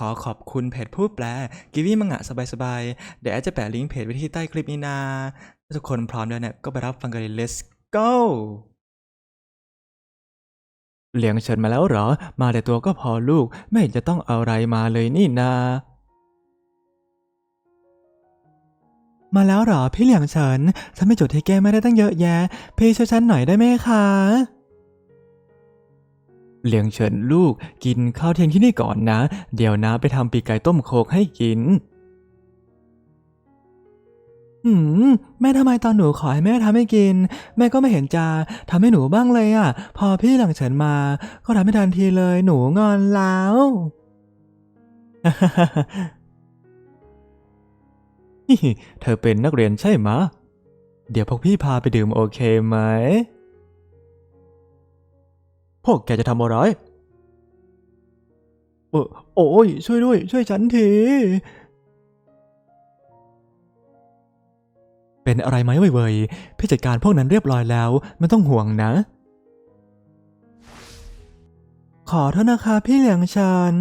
ขอขอบคุณเพจผู้แปลกิวี่มังงะสบายๆ เดี๋ยวแอดจะแปะลิงก์เพจไว้ที่ใต้คลิปนี้นะถ้าทุกคนพร้อมแล้วเนี่ยก็ไปรับฟังกันเลย let's go เลี้ยงเฉินมาแล้วเหรอ มาแต่ตัวก็พอลูก ไม่เห็นจะต้องเอาอะไรมาเลยนี่นา มาแล้วเหรอพี่เหลียงเฉินฉันไม่จดให้แกไม่ได้ตั้งเยอะแยะ พี่ช่วยฉันหน่อยได้ไหมคะ เลี้ยงเฉินลูกกินข้าวเที่ยงที่นี่ก่อนนะ เดี๋ยวนะไปทำปีกไก่ต้มโคกให้กินหืมแม่ทำไมตอนหนูขอให้แม่ทำให้กิน แม่ก็ไม่เห็นจะทำให้หนูบ้างเลยอะ พอพี่หลังเฉินมา ก็ทำให้ทันทีเลยหนูงอนแล้วเธอเป็นนักเรียนใช่ไหมเดี๋ยวพวกพี่พาไปดื่มโอเคไหม พวกแกจะทำอะไรเออโอ้ยช่วยด้วย ช่วยฉันทีเป็นอะไรไหมเว่ยๆพี่จัดการพวกนั้นเรียบร้อยแล้ว ไม่ต้องห่วงนะ ขอโทษนะคะพี่เหลียงฉัน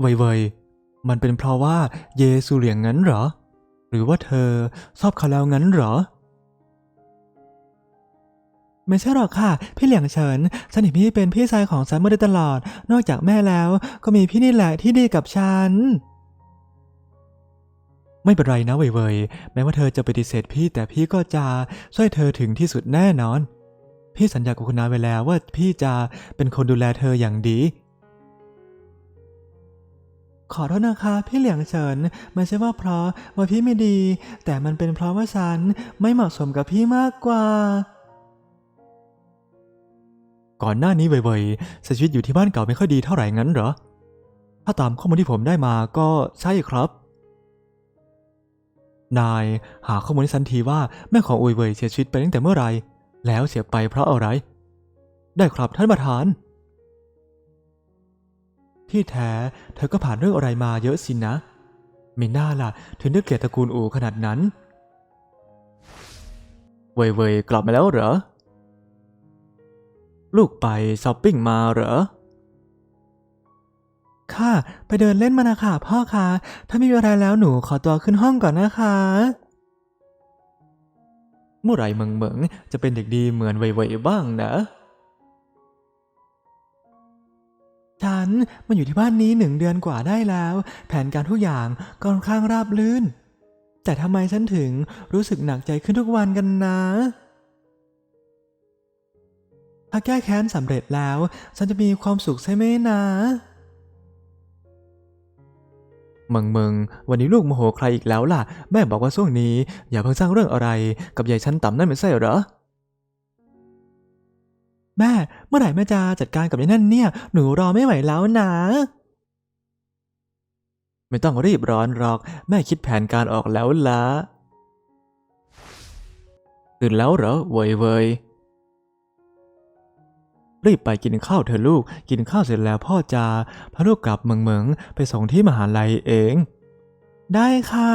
เว่ยๆมันเป็นเพราะว่าเยซูเหลียงงั้นเหรอ หรือว่าเธอชอบเขาแล้วงั้นเหรอ ไม่ใช่หรอกค่ะ พี่เหลียงเฉินฉันเห็นพี่เป็นพี่ชายของฉันมาโดยตลอด นอกจากแม่แล้ว ก็มีพี่นี่แหละที่ดีกับฉัน ไม่เป็นไรนะเว่ยๆแม้ว่าเธอจะปฏิเสธพี่แต่พี่ก็จะช่วยเธอถึงที่สุดแน่นอน พี่สัญญากับคุณนาไว้แล้วว่าพี่จะเป็นคนดูแลเธออย่างดีขอโทษนะคะพี่เหลียงเฉินไม่ใช่ว่าเพราะว่าพี่ไม่ดี แต่มันเป็นเพราะว่าฉันไม่เหมาะสมกับพี่มากกว่า ก่อนหน้านี้เว่ยๆชีวิตอยู่ที่บ้านเก่าไม่ค่อยดีเท่าไหร่งั้นเหรอ ถ้าตามข้อมูลที่ผมได้มาก็ใช่ครับ นายหาข้อมูลให้ฉันทีว่าแม่ของอุยเว่ยเสียชีวิตไปตั้งแต่เมื่อไหร่ แล้วเสียไปเพราะอะไร ได้ครับท่านประธาน ที่แท้เธอก็ผ่านเรื่องอะไรมาเยอะสินะไม่น่าล่ะ ถึงได้เกลียดตระกูลอูขนาดนั้น เว่ยเว่ยกลับมาแล้วเหรอ ลูกไปช้อปปิ้งมาเหรอ ค่ะ ไปเดินเล่นมานะค่ะพ่อคะ ถ้าไม่มีอะไรแล้วหนูขอตัวขึ้นห้องก่อนนะคะ เมื่อไหรเมิงเมิงจะเป็นเด็กดีเหมือนเว่ยเว่ยบ้างนะ ฉันมาอยู่ที่บ้านนี้หนึ่งเดือนกว่าได้แล้ว แผนการทุกอย่างก็ค่อนข้างราบรื่น แต่ทำไมฉันถึงรู้สึกหนักใจขึ้นทุกวันกันนะ ถ้าแก้แค้นสำเร็จแล้ว ฉันจะมีความสุขใช่ไหมนะมึงมึงวันนี้ลูกโมโหใครอีกแล้วล่ะ แม่บอกว่าช่วงนี้ อย่าเพิ่งสร้างเรื่องอะไร กับยายชั้นต่ำนั่นไม่ใช่เหรอ แม่เมื่อไหร่แม่จะจัดการกับยายนั่นเนี่ย หนูรอไม่ไหวแล้วนะ ไม่ต้องรีบร้อนหรอก แม่คิดแผนการออกแล้วละตื่นแล้วเหรอเว่ยเว่ย รีบไปกินข้าวเถอะลูก กินข้าวเสร็จแล้วพ่อจะพาลูกกลับเมืองเมืองไปส่งที่มหาลัยเอง ได้ค่ะ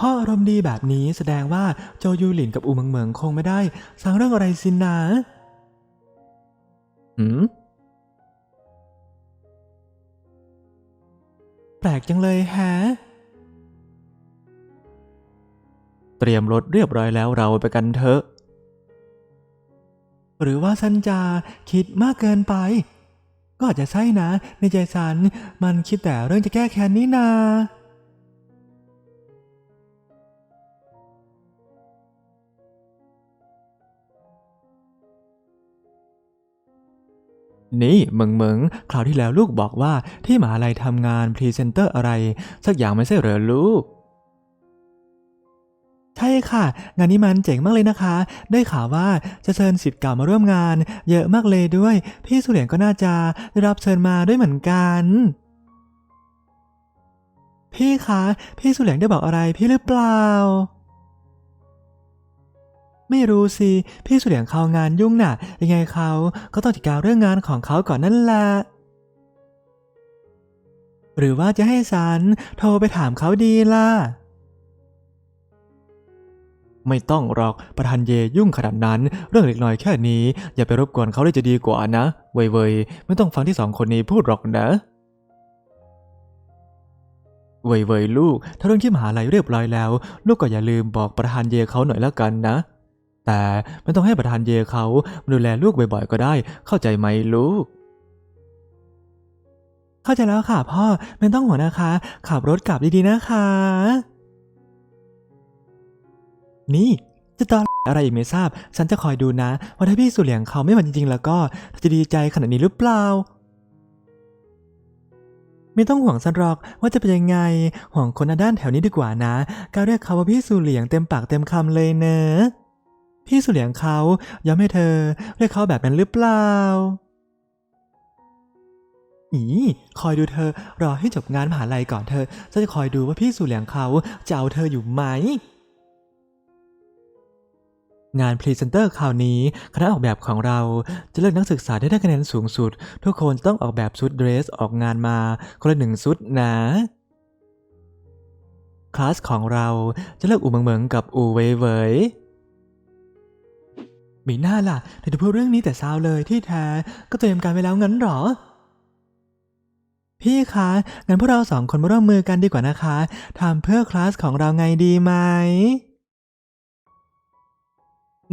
พ่ออารมณ์ดีแบบนี้แสดงว่าโจยูหลินกับอูเมืองเมืองคงไม่ได้สร้างเรื่องอะไรสินนะหืมแปลกจังเลยแฮะ เตรียมรถเรียบร้อยแล้วเราไปกันเถอะ หรือว่าฉันจะคิดมากเกินไป ก็อาจจะใช่นะ ในใจฉันมันคิดแต่เรื่องจะแก้แค้นนี่นานี่เมึงเมึงคราวที่แล้วลูกบอกว่าที่มหาลัยทำงานพรีเซนเตอร์อะไร สักอย่างไม่ใช่เหรอลูก ใช่ค่ะ งานนี้มันเจ๋งมากเลยนะคะ ได้ข่าวว่าจะเชิญสิทธิ์เก่ามาร่วมงาน เยอะมากเลยด้วย พี่สุเหลียงก็น่าจะได้รับเชิญมาด้วยเหมือนกัน พี่คะ พี่สุเหลียงได้บอกอะไรพี่หรือเปล่า ไม่รู้สิ พี่สุเหลียงเขางานยุ่งน่ะ ยังไงเขาก็ต้องจัดการเรื่องงานของเขาก่อนนั่นแหละหรือว่าจะให้ฉันโทรไปถามเขาดีล่ะ ไม่ต้องหรอกประธานเยยุ่งขนาดนั้น เรื่องเล็กน้อยแค่นี้ อย่าไปรบกวนเขาเลยจะดีกว่านะเว่ยเว่ยไม่ต้องฟังที่สองคนนี้พูดหรอกนะเว่ยเว่ยลูก ถ้าเรื่องที่มหาลัยเรียบร้อยแล้ว ลูกก็อย่าลืมบอกประธานเยเขาหน่อยแล้วกันนะ แต่ไม่ต้องให้ประธานเยเขามาดูแลลูกบ่อยๆก็ได้ เข้าใจไหมลูก เข้าใจแล้วค่ะพ่อไม่ต้องห่วงนะคะ ขับรถกลับดีๆนะคะ นี่จะตอนอะไรอีกไม่ทราบ ฉันจะคอยดูนะ ว่าถ้าพี่สุเหลียงเขาไม่มาจริงๆ แล้วก็จะดีใจขนาดนี้หรือเปล่า ไม่ต้องห่วงสันหรอกว่าจะเป็นยังไง ห่วงคนด้านแถวนี้ดีกว่านะ กาวเรียกเขาว่าพี่สุเหลียงเต็มปากเต็มคำเลยเนอะพี่สุเหลียงเขายอมให้เธอ เรียกเขาแบบนั้นหรือเปล่าอีคอยดูเธอรอให้จบงานมหาลัยก่อนเธอฉันจะคอยดูว่าพี่สุเหลียงเขาจะเอาเธออยู่ไหม งานพรีเซนเตอร์คราวนี้ คณะออกแบบของเราจะเลือกนักศึกษาที่ได้คะแนนสูงสุด ทุกคนต้องออกแบบชุดเดรสออกงานมาคนละหนึ่งชุดนะคลาสของเราจะเลือกอูเหมิงเหมิงกับอูเว่ยเว่ยมีหน้าล่ะเธอจะพูดเรื่องนี้แต่เช้าเลยที่แท้ก็เตรียมการไว้แล้วงั้นหรอ พี่คะงั้นพวกเราสองคนมาร่วมมือกันดีกว่านะคะทำเพื่อคลาสของเราไงดีไหม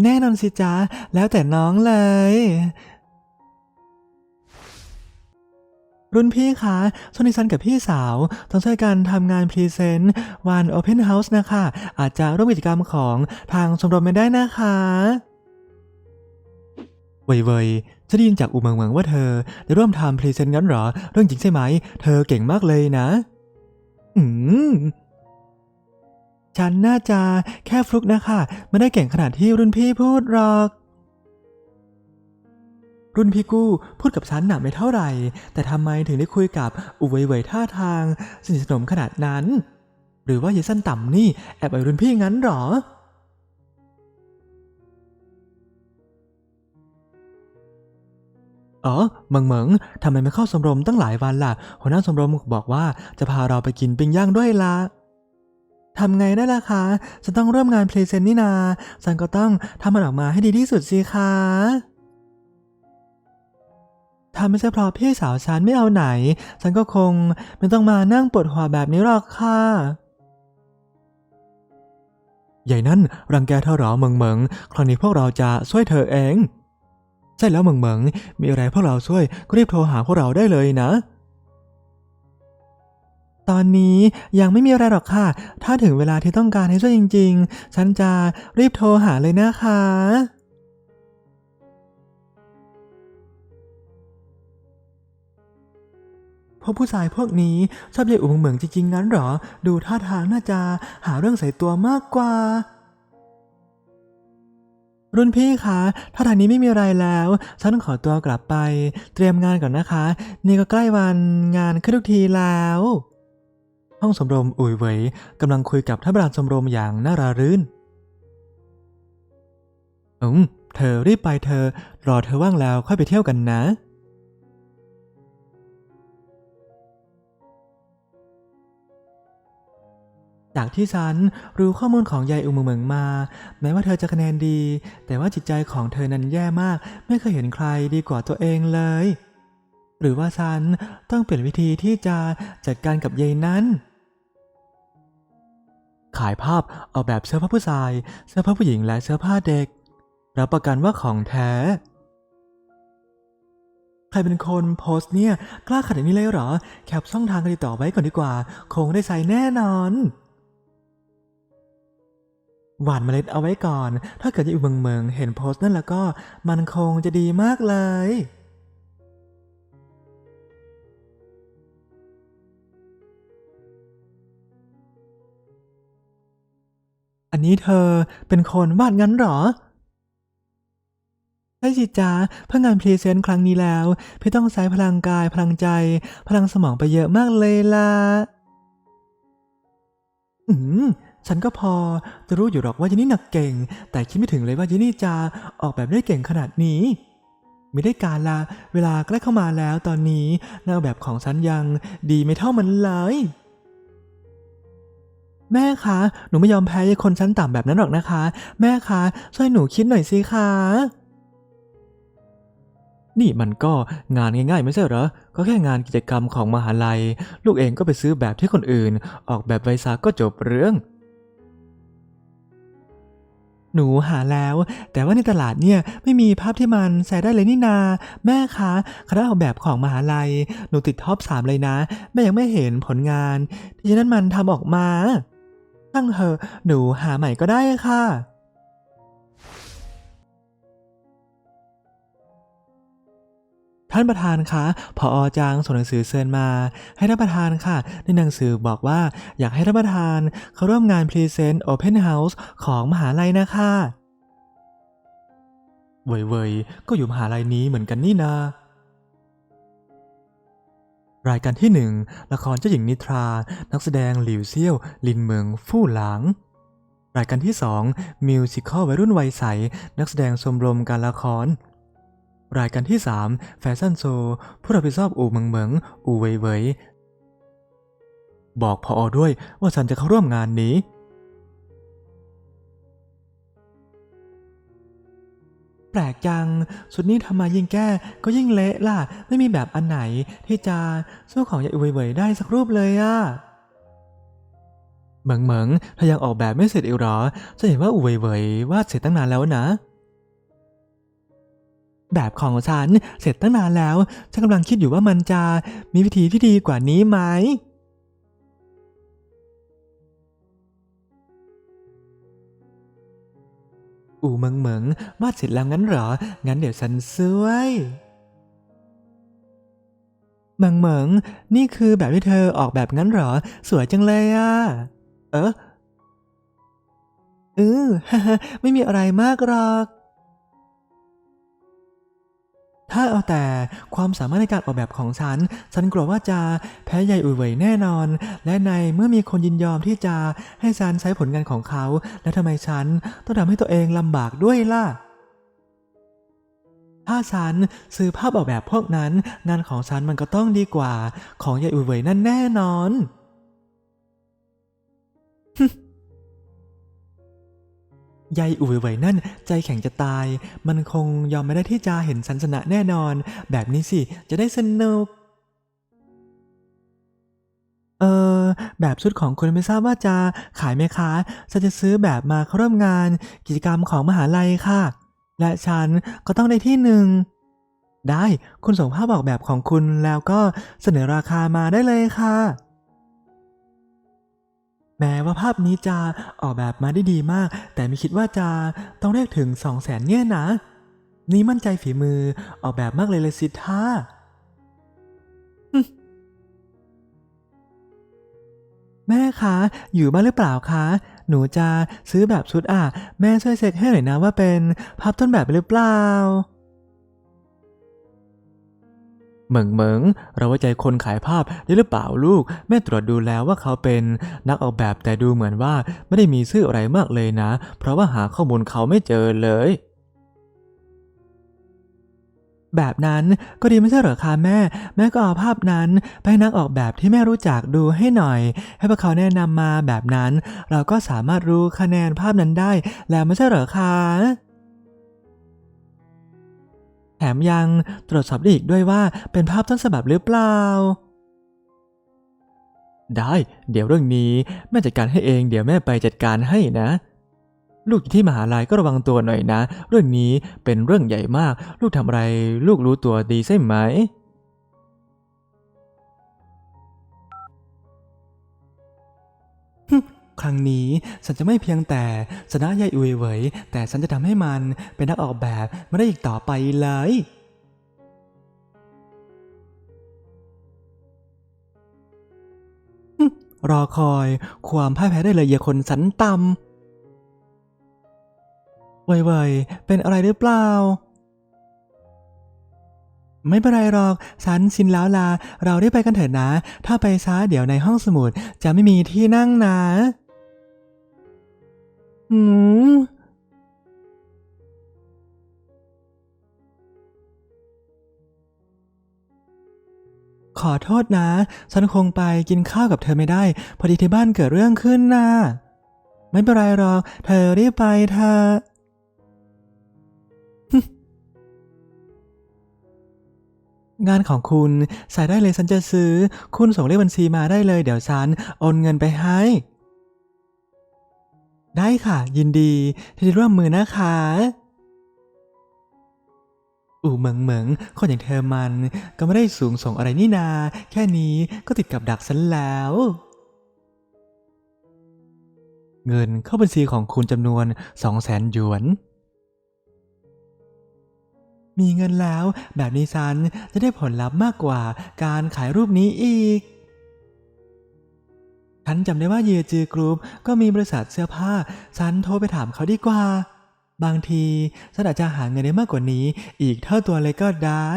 แน่นอนสิจ๊ะ แล้วแต่น้องเลย รุ่นพี่คะช่วนี้ฉันกับพี่สาว ต้องช่วยกันทำงานพรีเซนต์วันโอเพนเฮาส์นะคะ อาจจะร่วมกิจกรรมของทางชมรมไม่ได้นะคะเว่ยเว่ยฉันได้ยินจากอูเมืองเมืองว่าเธอจะร่วมทำพรีเซนต์งั้นเหรอ เรื่องจริงใช่ไหม เธอเก่งมากเลยนะ อืม ฉันน่าจะแค่ฟลุกนะคะไม่ได้เก่งขนาดที่รุ่นพี่พูดหรอก รุ่นพี่กู้พูดกับฉันหนาไม่เท่าไหร่ แต่ทำไมถึงได้คุยกับอุเวยเวยท่าทางสนิทสนมขนาดนั้น หรือว่าเยสั้นต่ำนี่แอบไปรุ่นพี่งั้นหรออ๋อเมิงเหมิงทำไมไม่เข้าสมรมตั้งหลายวันล่ะ หัวหน้าสมรมบอกว่าจะพาเราไปกินปิ้งย่างด้วยล่ะ ทำไงได้ล่ะคะฉันต้องเริ่มงานพรีเซนต์นี่นาฉันก็ต้องทำมันออกมาให้ดีที่สุดสิคะถ้าไม่ใช่เพราะพี่สาวฉันไม่เอาไหน ฉันก็คงไม่ต้องมานั่งปวดหัวแบบนี้หรอกค่ะใหญ่นั่นรังแกเธอหรอเมิงเหมิงครั้งนี้พวกเราจะช่วยเธอเอง ใช่แล้วเมิงเหมิงมีอะไรพวกเราช่วยก็รีบโทรหาพวกเราได้เลยนะ ตอนนี้ยังไม่มีอะไรหรอกค่ะ ถ้าถึงเวลาที่ต้องการให้ช่วยจริง ๆ ฉันจะรีบโทรหาเลยนะคะพวกผู้ชายพวกนี้ชอบเยาอุ๋งเหมืองจริงๆงั้นหรอ ดูท่าทางน่าจะหาเรื่องใส่ตัวมากกว่า รุ่นพี่คะถ้าทางนี้ไม่มีอะไรแล้ว ฉันขอตัวกลับไป เตรียมงานก่อนนะคะ นี่ก็ใกล้วันงานขึ้นทุกทีแล้ว ห้องสมรมอุ๋ยเวยกำลังคุยกับท่านประธานสมรมอย่างน่ารารื่น อืม เธอรีบไปเธอ รอเธอว่างแล้วค่อยไปเที่ยวกันนะ จากที่ฉันรู้ข้อมูลของยายอุมเหมิงมา แม้ว่าเธอจะคะแนนดี แต่ว่าจิตใจของเธอนั้นแย่มาก ไม่เคยเห็นใครดีกว่าตัวเองเลยหรือว่าฉันต้องเปลี่ยนวิธีที่จะจัดการกับยายนั้น ขายภาพออกแบบเสื้อผ้าผู้ชาย เสื้อผ้าผู้หญิงและเสื้อผ้าเด็ก รับประกันว่าของแท้ ใครเป็นคนโพสต์เนี่ย กล้าขนาดนี้เลยเหรอ แคปช่องทางกันติดต่อไว้ก่อนดีกว่า คงได้ใช้แน่นอน หวานเมล็ดเอาไว้ก่อน ถ้าเกิดจะอยู่เมืองเมืองเห็นโพสต์นั่นแล้วก็ มันคงจะดีมากเลย อันนี้เธอเป็นคนวาดงั้นหรอใช่สิจ้าเพื่องานพรีเซนต์ครั้งนี้แล้ว พี่ต้องใช้พลังกายพลังใจ พลังสมองไปเยอะมากเลยล่ะ อืมฉันก็พอจะรู้อยู่หรอกว่าเจนี่หนักเก่ง แต่คิดไม่ถึงเลยว่าเจนี่จะออกแบบได้เก่งขนาดนี้ ไม่ได้การละเวลาใกล้เข้ามาแล้วตอนนี้งานออกแบบของฉันยังดีไม่เท่ามันเลย แม่คะ หนูไม่ยอมแพ้ยายคนชั้นต่ำแบบนั้นหรอกนะคะ แม่คะ ช่วยหนูคิดหน่อยสิคะ นี่มันก็งานง่ายๆ ไม่ใช่เหรอ ก็แค่งานกิจกรรมของมหาลัย ลูกเองก็ไปซื้อแบบที่คนอื่น ออกแบบไวซาก็จบเรื่องหนูหาแล้ว แต่ว่าในตลาดเนี่ยไม่มีภาพที่มันใส่ได้เลยนี่นา แม่คะคณะออกแบบของมหาลัย หนูติดท็อปสามเลยนะ แม่ยังไม่เห็นผลงาน ที่ฉะนั้นมันทำออกมา ตั้งเหอะหนูหาใหม่ก็ได้ค่ะ ท่านประธานคะพออจางส่งหนังสือเชิญมา ให้ท่านประธานค่ะ ในหนังสือบอกว่าอยากให้ท่านประธาน เข้าร่วมงานพรีเซนต์ Open House ของมหาลัยนะคะเว่ยๆก็อยู่มหาลัยนี้เหมือนกันนี่นา รายการที่หนึ่งละครเจ้าหญิงนิทรา นักแสดงหลิวเซี่ยว ลินเมืองฟู่หลาง รายการที่สองมิวสิคอลวัยรุ่นวัยใส นักแสดงชมรมการละคร รายการที่ 3 แฟชั่นโชว์ผู้รับผิดชอบอู่เมืองเหมิงอู่เว่ยเว่ยบอกพออด้วยว่าฉันจะเข้าร่วมงานนี้ แปลกจังชุดนี้ทำมายิ่งแก้ก็ยิ่งเละล่ะ ไม่มีแบบอันไหนที่จะสู้ของยายอู่เว่ยเวยได้สักรูปเลยอะเหมิงเหมิงเธอยังออกแบบไม่เสร็จอีกหรอฉันเห็นว่าอู่เวยเว่ยวาดเสร็จตั้งนานแล้วนะ แบบของฉันเสร็จตั้งนานแล้ว ฉันกำลังคิดอยู่ว่ามันจะมีวิธีที่ดีกว่านี้ไหม อู่เมิงเหมิงวาดเสร็จแล้วงั้นเหรอ งั้นเดี๋ยวฉันช่วยเมิงเหมิง นี่คือแบบที่เธอออกแบบงั้นเหรอ สวยจังเลยอะเออเออไม่มีอะไรมากหรอก ถ้าเอาแต่ความสามารถในการออกแบบของฉัน ฉันกลัวว่าจะแพ้ยายอุ๋ยเวยแน่นอน และในเมื่อมีคนยินยอมที่จะให้ฉันใช้ผลงานของเขา แล้วทำไมฉันต้องทำให้ตัวเองลำบากด้วยล่ะถ้าฉันซื้อภาพออกแบบพวกนั้น งานของฉันมันก็ต้องดีกว่าของยายอุ๋ยเวยนั่นแน่นอน ยายอุ๋ยไหวนั่นใจแข็งจะตาย มันคงยอมไม่ได้ที่จะเห็นสันชนะแน่นอน แบบนี้สิ จะได้สนุก เออแบบชุดของคุณไม่ทราบว่าจะขายไหมคะฉันจะซื้อแบบมาเข้าร่วมงาน กิจกรรมของมหาลัยค่ะ และฉันก็ต้องได้ที่หนึ่ง ได้ คุณส่งภาพออกแบบของคุณแล้วก็เสนอราคามาได้เลยค่ะ แม้ว่าภาพนี้จะออกแบบมาได้ดีมาก แต่ไม่คิดว่าจะต้องเรียกถึงสองแสนเนี่ยนะ นี่มั่นใจฝีมือออกแบบมากเลยเลยสิท่าแม่คะ อยู่บ้านหรือเปล่าคะ หนูจะซื้อแบบชุดอะ แม่ช่วยเช็คให้หน่อยนะว่าเป็นภาพต้นแบบหรือเปล่า เหมิงเหมิงเราไว้ใจคนขายภาพได้หรือเปล่าลูก แม่ตรวจดูแล้วว่าเขาเป็นนักออกแบบแต่ดูเหมือนว่าไม่ได้มีชื่ออะไรมากเลยนะ เพราะว่าหาข้อมูลเขาไม่เจอเลย แบบนั้นก็ดีไม่ใช่เหรอคะแม่ แม่ก็เอาภาพนั้นไปนักออกแบบที่แม่รู้จักดูให้หน่อย ให้พวกเขาแนะนำมาแบบนั้น เราก็สามารถรู้คะแนนภาพนั้นได้ แล้วไม่ใช่เหรอคะ แถมยังตรวจสอบได้อีกด้วยว่าเป็นภาพต้นฉบับหรือเปล่า ได้ เดี๋ยวเรื่องนี้แม่จัดการให้เองเดี๋ยวแม่ไปจัดการให้นะ ลูกอยู่ที่มหาลัยก็ระวังตัวหน่อยนะ เรื่องนี้เป็นเรื่องใหญ่มาก ลูกทำอะไร ลูกรู้ตัวดีใช่ไหม ครั้งนี้ ฉันจะไม่เพียงแต่ชนะยายอุยเหวย แต่ฉันจะทำให้มันเป็นนักออกแบบไม่ได้อีกต่อไปเลยรอคอยความพ่ายแพ้ได้เลยอย่าคนสันต่ำไวๆเป็นอะไรหรือเปล่า ไม่เป็นไรหรอกฉันชินแล้วลา เราได้ไปกันเถิดนะ ถ้าไปช้าเดี๋ยวในห้องสมุดจะไม่มีที่นั่งนะ หืมขขอโทษนะ ฉันคงไปกินข้าวกับเธอไม่ได้ พอดีที่บ้านเกิดเรื่องขึ้นนะ ไม่เป็นไรหรอก เธอรีบไปเธอะงานของคุณใส่ได้เลยฉันจะซื้อ คุณส่งเลขบัญชีมาได้เลย เดี๋ยวฉันโอนเงินไปให้ ได้ค่ะ ยินดีที่ได้ร่วมมือนะคะ อู่เหมิงเหมิงคนอย่างเธอมันก็ไม่ได้สูงส่งอะไรนี่นา แค่นี้ก็ติดกับดักฉันแล้ว เงินเข้าบัญชีของคุณจำนวนสองแสนหยวน มีเงินแล้วแบบนี้ฉันจะได้ผลลัพธ์มากกว่าการขายรูปนี้อีก ฉันจำได้ว่าเยจือกรุ๊ปก็มีบริษัทเสื้อผ้า ฉันโทรไปถามเขาดีกว่า บางทีฉันอาจจะหาเงินได้มากกว่านี้ อีกเท่าตัวเลยก็ได้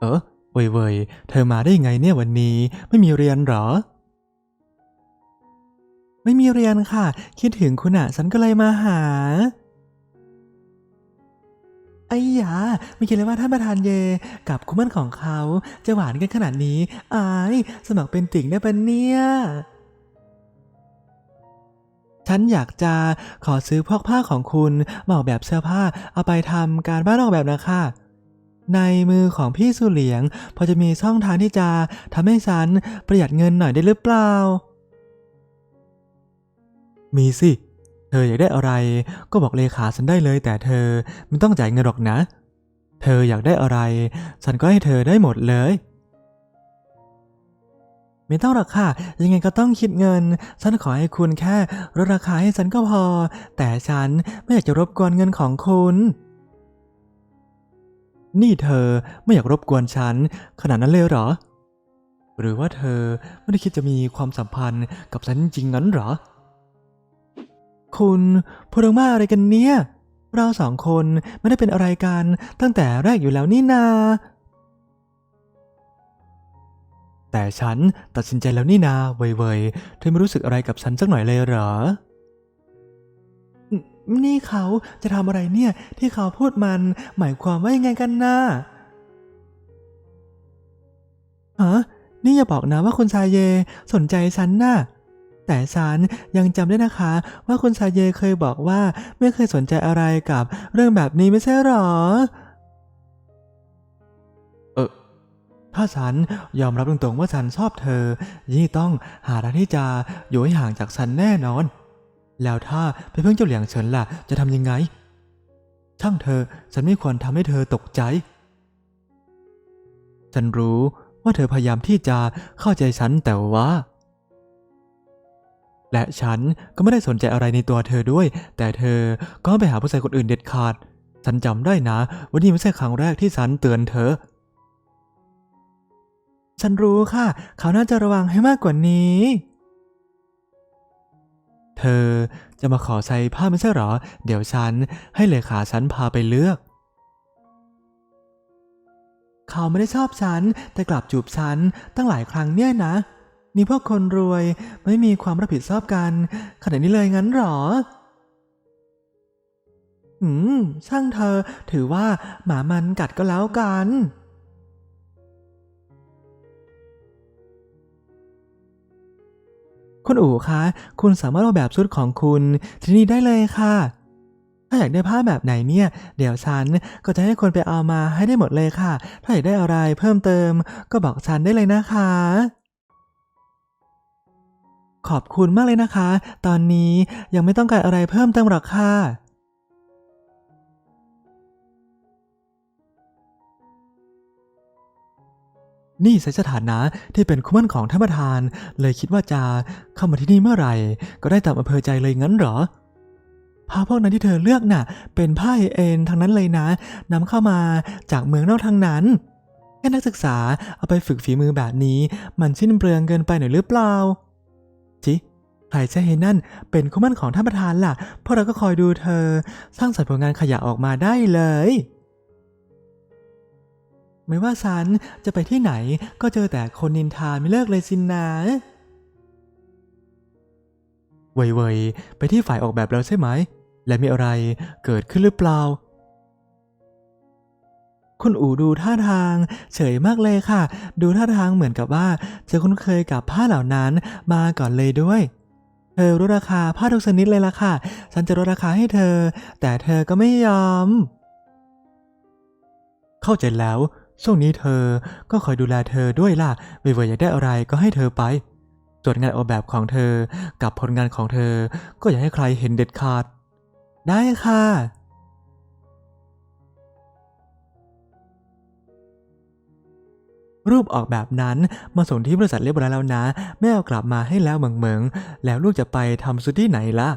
เออเว่ยเว่ยเธอมาได้ยังไงเนี่ยวันนี้ ไม่มีเรียนหรอ ไม่มีเรียนค่ะ คิดถึงคุณอะฉันก็เลยมาหา ไอ้ยาไม่คิดเลยว่าท่านประธานเย กับคุณมั่นของเขาจะหวานกันขนาดนี้ อาย สมัครเป็นติ่งได้ปะเนี่ย ฉันอยากจะขอซื้อพวกผ้าของคุณมาออกแบบเสื้อผ้าเอาไปทำการบ้านออกแบบนะคะในมือของพี่สุเหลียง พอจะมีช่องทางที่จะทำให้ฉันประหยัดเงินหน่อยได้หรือเปล่า มีสิ เธออยากได้อะไรก็บอกเลขาฉันได้เลย แต่เธอไม่ต้องจ่ายเงินหรอกนะ เธออยากได้อะไร ฉันก็ให้เธอได้หมดเลย ไม่ต้องหรอกค่ะ ยังไงก็ต้องคิดเงิน ฉันขอให้คุณแค่ลดราคาให้ฉันก็พอ แต่ฉันไม่อยากจะรบกวนเงินของคุณ นี่เธอไม่อยากรบกวนฉัน ขนาดนั้นเลยเหรอ หรือว่าเธอไม่ได้คิดจะมีความสัมพันธ์กับฉันจริงงั้นเหรอ คุณพูดเรื่องมาอะไรกันเนี่ย เราสองคนไม่ได้เป็นอะไรกันตั้งแต่แรกอยู่แล้วนี่นา แต่ฉันตัดสินใจแล้วนี่นาเว่ยๆเธอไม่รู้สึกอะไรกับฉันสักหน่อยเลยเหรอ นี่เขาจะทำอะไรเนี่ย ที่เขาพูดมันหมายความว่ายังไงกันนะฮะนี่อย่าบอกนะว่าคุณชายเยสนใจฉันน่ะ แต่ฉันยังจำได้นะคะ ว่าคุณชาเยเคยบอกว่าไม่เคยสนใจอะไรกับเรื่องแบบนี้ไม่ใช่หรอ เออ ถ้าฉันยอมรับตรงๆว่าฉันชอบเธอยิ่ต้องหาทางที่จะอยู่ให้ห่างจากฉันแน่นอน แล้วถ้าไปเพิ่งเจ้าเหลียงเฉินล่ะ จะทำยังไง ช่างเธอ ฉันไม่ควรทำให้เธอตกใจ ฉันรู้ว่าเธอพยายามที่จะเข้าใจฉันแต่ว่า และฉันก็ไม่ได้สนใจอะไรในตัวเธอด้วย แต่เธอก็ไปหาผู้ชายคนอื่นเด็ดขาด ฉันจำได้นะวันนี้ไม่ใช่ครั้งแรกที่ฉันเตือนเธอ ฉันรู้ค่ะ เขาน่าจะระวังให้มากกว่านี้ เธอจะมาขอใส่ผ้าไม่ใช่หรอ เดี๋ยวฉันให้เลขาฉันพาไปเลือกเขาไม่ได้ชอบฉัน แต่กลับจูบฉันตั้งหลายครั้งเนี่ยนะ นี่พวกคนรวยไม่มีความรับผิดชอบกัน ขนาดนี้เลยงั้นหรอ อืม ช่างเธอถือว่าหมามันกัดก็แล้วกัน คุณอู๋คะ คุณสามารถเอาแบบชุดของคุณที่นี่ได้เลยค่ะ ถ้าอยากได้ผ้าแบบไหนเนี่ย เดี๋ยวฉันก็จะให้คนไปเอามาให้ได้หมดเลยค่ะ ถ้าอยากได้อะไรเพิ่มเติม ก็บอกฉันได้เลยนะคะ ขอบคุณมากเลยนะคะ ตอนนี้ยังไม่ต้องการอะไรเพิ่มเติมหรอกค่ะ นี่ใช้สถานะที่เป็นคู่มั่นของท่านประธาน เลยคิดว่าจะเข้ามาที่นี่เมื่อไหร่ ก็ได้ตามอำเภอใจเลยงั้นเหรอผ้าพวกนั้นที่เธอเลือกน่ะ เป็นผ้าเอ็นทั้งนั้นเลยนะนำเข้ามาจากเมืองนอกทั้งนั้นแค่นักศึกษาเอาไปฝึกฝีมือแบบนี้ มันสิ้นเปลืองเกินไปหน่อยหรือเปล่า จิใครจะเห็นนั่นเป็นคู่มั่นของท่านประธานล่ะพวกเราก็คอยดูเธอ สร้างสรรค์ผลงานขยะออกมาได้เลย ไม่ว่าฉันจะไปที่ไหนก็เจอแต่คนนินทาไม่เลิกเลยสินนะเว่ยๆไปที่ฝ่ายออกแบบแล้วใช่ไหม และมีอะไรเกิดขึ้นหรือเปล่า คุณอูดูท่าทาง เฉยมากเลยค่ะ ดูท่าทางเหมือนกับว่าจะคุ้นเคยกับผ้าเหล่านั้นมาก่อนเลยด้วย เธอรู้ราคาผ้าทุกชนิดเลยล่ะค่ะ ฉันจะลดราคาให้เธอ แต่เธอก็ไม่ยอม เข้าใจแล้ว ช่วงนี้เธอก็คอยดูแลเธอด้วยล่ะเว่ยๆอยากได้อะไรก็ให้เธอไปส่วนงานออกแบบของเธอกับผลงานของเธอ ก็อย่าให้ใครเห็นเด็ดขาด ได้ค่ะ รูปออกแบบนั้นมาส่งที่บริษัทเรียบร้อยแล้วนะ แม่เอากลับมาให้แล้วเหมิงๆแล้วลูกจะไปทำสุดที่ไหนล่ะ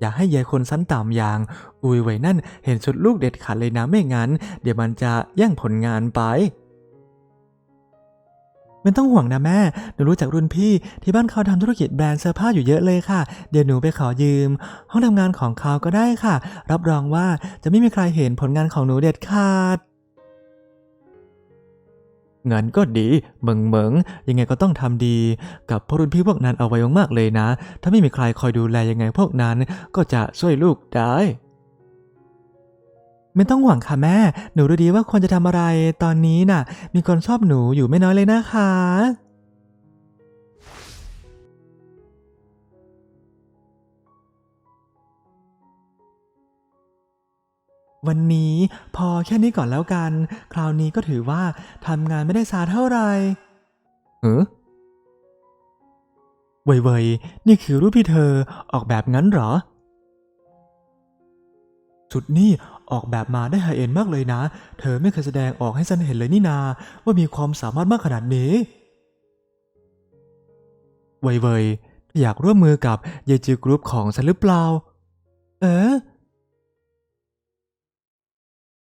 อย่าให้ยายคนสั้นต่ำอย่าง อุยไว้นั่นเห็นชุดลูกเด็ดขาดเลยนะไม่งั้น เดี๋ยวมันจะแย่งผลงานไปไม่ต้องห่วงนะแม่ หนูรู้จักรุ่นพี่ที่บ้านเขาทำธุรกิจแบรนด์เสื้อผ้าอยู่เยอะเลยค่ะ เดี๋ยวหนูไปขอยืม ห้องทำงานของเขาก็ได้ค่ะ รับรองว่าจะไม่มีใครเห็นผลงานของหนูเด็ดขาด งั้นก็ดีเมิงเมิงยังไงก็ต้องทำดี กับพ่อรุ่นพี่พวกนั้นเอาไว้มากๆเลยนะ ถ้าไม่มีใครคอยดูแลยังไงพวกนั้น ก็จะช่วยลูกได้ ไม่ต้องห่วงค่ะแม่ หนูรู้ดีว่าควรจะทำอะไร ตอนนี้น่ะ มีคนชอบหนูอยู่ไม่น้อยเลยนะคะ วันนี้พอแค่นี้ก่อนแล้วกัน คราวนี้ก็ถือว่าทำงานไม่ได้ซาเท่าไหร่เออเว่ยๆนี่คือรูปที่เธอออกแบบงั้นเหรอ ชุดนี่ออกแบบมาได้ไฮเอ็นมากเลยนะ เธอไม่เคยแสดงออกให้ฉันเห็นเลยนี่นา ว่ามีความสามารถมากขนาดนี้เว่ยๆอยากร่วมมือกับเยจิกรุ๊ปของฉันหรือเปล่า เออ